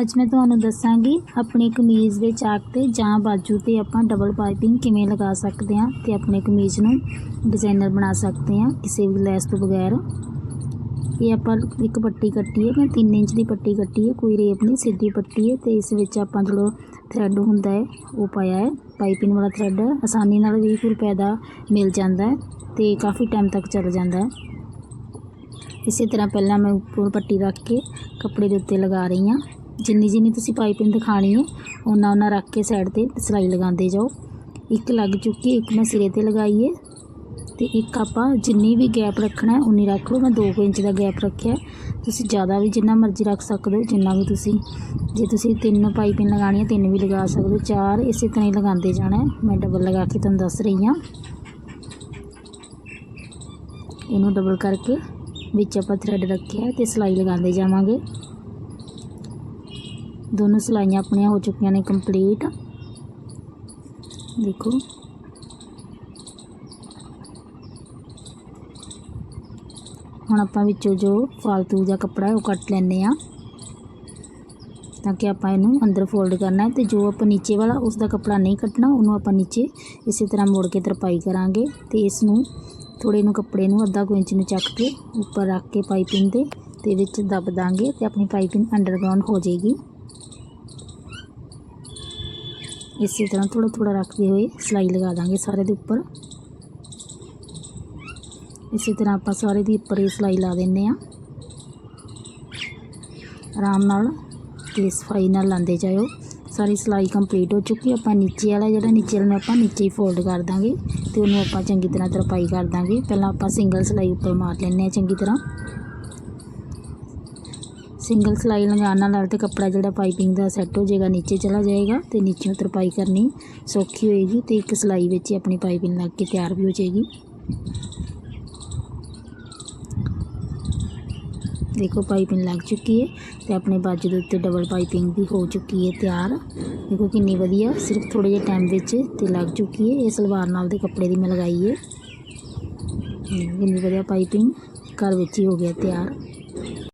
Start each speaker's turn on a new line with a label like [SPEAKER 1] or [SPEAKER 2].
[SPEAKER 1] ਅੱਜ ਮੈਂ ਤੁਹਾਨੂੰ ਦੱਸਾਂਗੀ ਆਪਣੀ ਕਮੀਜ਼ ਦੇ ਚਾਕ ਤੇ ਜਾਂ ਬਾਜੂ ਤੇ ਆਪਾਂ ਡਬਲ ਪਾਈਪਿੰਗ ਕਿਵੇਂ ਲਗਾ ਸਕਦੇ ਹਾਂ ਤੇ ਆਪਣੇ ਕਮੀਜ਼ ਨੂੰ ਡਿਜ਼ਾਈਨਰ ਬਣਾ ਸਕਦੇ ਹਾਂ ਕਿਸੇ ਵੀ ਲੈਸ ਤੋਂ ਬਗੈਰ। ਇਹ ਆਪਾਂ ਇੱਕ ਪੱਟੀ ਕੱਟੀ ਹੈ ਮੈਂ 3 ਇੰਚ ਦੀ ਪੱਟੀ ਕੱਟੀ ਹੈ ਕੋਈ ਰੇਪ ਨਹੀਂ, ਸਿੱਧੀ ਪੱਟੀ ਹੈ ਤੇ ਇਸ ਵਿੱਚ ਆਪਾਂ ਜਿਹੜਾ ਥਰੈਡ ਹੁੰਦਾ ਹੈ, ਉਹ ਪਾਇਆ ਹੈ। ਪਾਈਪਿੰਗ ਵਾਲਾ ਥਰੈਡ ਆਸਾਨੀ ਨਾਲ 20 ਰੁਪਏ ਦਾ ਮਿਲ ਜਾਂਦਾ ਹੈ ਤੇ ਕਾਫੀ ਟਾਈਮ ਤੱਕ ਚੱਲ ਜਾਂਦਾ ਹੈ। ਇਸੇ ਤਰ੍ਹਾਂ ਪਹਿਲਾਂ ਮੈਂ ਉੱਪਰ ਪੱਟੀ ਰੱਖ ਕੇ ਕੱਪੜੇ ਦੇ ਉੱਤੇ ਲਗਾ ਰਹੀ ਹਾਂ। ਜਿੰਨੀ ਜਿੰਨੀ ਤੁਸੀਂ ਪਾਈਪਿੰਗ ਦਿਖਾਣੀ ਹੈ ਉਹਨਾਂ ਉਹਨਾਂ ਰੱਖ ਕੇ ਸਾਈਡ ਤੇ ਸਿਲਾਈ ਲਗਾਉਂਦੇ ਜਾਓ। ਇੱਕ ਲੱਗ ਚੁੱਕੀ ਇੱਕ ਮੈਂ ਸਿਰੇ ਤੇ ਲਗਾਈ ਹੈ। ਤੇ ਇੱਕ ਆਪਾਂ ਜਿੰਨੀ ਵੀ ਗੈਪ ਰੱਖਣਾ ਉਨੀ ਰੱਖ ਲਓ। ਮੈਂ 2 ਇੰਚ ਦਾ ਗੈਪ ਰੱਖਿਆ ਤੁਸੀਂ ਜ਼ਿਆਦਾ ਵੀ ਜਿੰਨਾ ਮਰਜ਼ੀ ਰੱਖ ਸਕਦੇ ਹੋ, ਜਿੰਨਾ ਵੀ ਤੁਸੀਂ, ਜੇ ਤੁਸੀਂ ਤਿੰਨ ਪਾਈਪਿੰਗ ਲਗਾਣੀ ਹੈ, ਤਿੰਨ ਵੀ ਲਗਾ ਸਕਦੇ ਹੋ। ਚਾਰ ਇਸੇ ਤਰ੍ਹਾਂ ਹੀ ਲਗਾਉਂਦੇ ਜਾਣਾ ਮੈਂ ਡਬਲ ਲਗਾ ਕੇ ਤੁਹਾਨੂੰ ਦੱਸ ਰਹੀ ਹਾਂ। ਇਹਨੂੰ ਡਬਲ ਕਰਕੇ ਵਿੱਚ ਆਪਾਂ ਥਰੈਡ ਰੱਖਿਆ ਤੇ ਸਿਲਾਈ ਲਗਾਉਂਦੇ ਜਾਵਾਂਗੇ। ਦੋਨੋਂ ਸਿਲਾਈਆਂ ਆਪਣੀਆਂ ਹੋ ਚੁੱਕੀਆਂ ਨੇ ਕੰਪਲੀਟ। ਦੇਖੋ। ਹੁਣ ਆਪਾਂ ਵਿੱਚੋਂ ਜੋ ਫालतू ਦਾ ਕੱਪੜਾ ਹੈ ਉਹ ਕੱਟ ਲੈਂਦੇ ਆ ਤਾਂ ਕਿ ਆਪਾਂ ਇਹਨੂੰ ਅੰਦਰ ਫੋਲਡ ਕਰਨਾ ਹੈ ਤੇ ਜੋ ਆਪਾਂ ਨੀਚੇ ਵਾਲਾ ਉਸ ਦਾ ਕੱਪੜਾ ਨਹੀਂ ਕੱਟਣਾ, ਉਹਨੂੰ ਆਪਾਂ ਨੀਚੇ ਇਸੇ ਤਰ੍ਹਾਂ ਮੋੜ ਕੇ ਤਰਪਾਈ ਕਰਾਂਗੇ ਤੇ ਇਸ ਨੂੰ ਥੋੜੇ ਨੂੰ ਕੱਪੜੇ ਨੂੰ ਅੱਧਾ ਕੁ ਇੰਚ ਨੂੰ ਚੱਕ ਕੇ ਉੱਪਰ ਰੱਖ ਕੇ ਪਾਈਪਿੰਗ ਦੇ, ਤੇ ਵਿੱਚ ਦੱਬ ਦਾਂਗੇ ਤੇ ਆਪਣੀ ਪਾਈਪਿੰਗ ਅੰਡਰਗਰਾਉਂਡ ਹੋ ਜਾਏਗੀ। ਇਸੇ ਤਰ੍ਹਾਂ ਥੋੜਾ ਥੋੜਾ ਰੱਖਦੇ ਹੋਏ, ਸਿਲਾਈ ਲਗਾ ਦਾਂਗੇ ਸਾਰੇ ਦੇ ਉੱਪਰ। ਇਸੇ ਤਰ੍ਹਾਂ ਆਪਾਂ ਸਾਰੇ ਦੀ ਉੱਪਰ ਹੀ ਸਿਲਾਈ ਲਾ ਦਿੰਨੇ ਆ ਆਰਾਮ ਨਾਲ ਤੇ ਸਫ਼ਾਈ ਨਾਲ ਲਾਉਂਦੇ ਜਾਇਓ। ਸਾਰੀ ਸਿਲਾਈ ਕੰਪਲੀਟ ਹੋ ਚੁੱਕੀ ਆਪਾਂ ਨੀਚੇ ਵਾਲਾ ਜਿਹੜਾ ਨੀਚੇ ਵਾਲਾ ਨੂੰ ਆਪਾਂ ਨੀਚੇ ਹੀ ਫੋਲਡ ਕਰ ਦਾਂਗੇ ਤੇ ਉਹਨੂੰ ਆਪਾਂ ਚੰਗੀ ਤਰ੍ਹਾਂ ਤਰਪਾਈ ਕਰ ਦਾਂਗੇ। ਪਹਿਲਾਂ ਆਪਾਂ ਸਿੰਗਲ ਸਿਲਾਈ ਉੱਪਰ ਮਾਰ ਲੈਂਦੇ ਆ ਚੰਗੀ ਤਰ੍ਹਾਂ। ਸਿੰਗਲ ਸਿਲਾਈ ਲਗਾਉਣ ਨਾਲ ਤੇ ਕੱਪੜਾ ਜਿਹੜਾ ਪਾਈਪਿੰਗ ਦਾ ਸੈੱਟ ਹੋ ਜਾਏਗਾ, ਨੀਚੇ ਚਲਾ ਜਾਏਗਾ ਤੇ ਨੀਚੇ ਤਰਪਾਈ ਕਰਨੀ ਸੌਖੀ ਹੋਏਗੀ ਤੇ ਇੱਕ ਸਿਲਾਈ ਵਿੱਚ ਹੀ ਆਪਣੀ ਪਾਈਪਿੰਗ ਲੱਗ ਕੇ ਤਿਆਰ ਵੀ ਹੋ ਜਾਏਗੀ। ਦੇਖੋ ਪਾਈਪਿੰਗ ਲੱਗ ਚੁੱਕੀ ਹੈ ਤੇ ਆਪਣੇ ਬਾਜੂ ਦੇ ਉੱਤੇ ਡਬਲ ਪਾਈਪਿੰਗ ਵੀ ਹੋ ਚੁੱਕੀ ਹੈ ਤਿਆਰ। ਦੇਖੋ ਕਿੰਨੀ ਵਧੀਆ, ਸਿਰਫ ਥੋੜੇ ਜਿਹੇ ਟਾਈਮ ਵਿੱਚ ਤੇ ਲੱਗ ਚੁੱਕੀ ਹੈ, ਇਹ ਸਲਵਾਰ ਨਾਲ ਦੇ ਕੱਪੜੇ ਦੀ ਮੈਂ ਲਗਾਈ ਹੈ, ਕਿੰਨੀ ਵਧੀਆ ਪਾਈਪਿੰਗ, ਘਰ ਵਿੱਚ ਹੀ ਹੋ ਗਿਆ ਤਿਆਰ।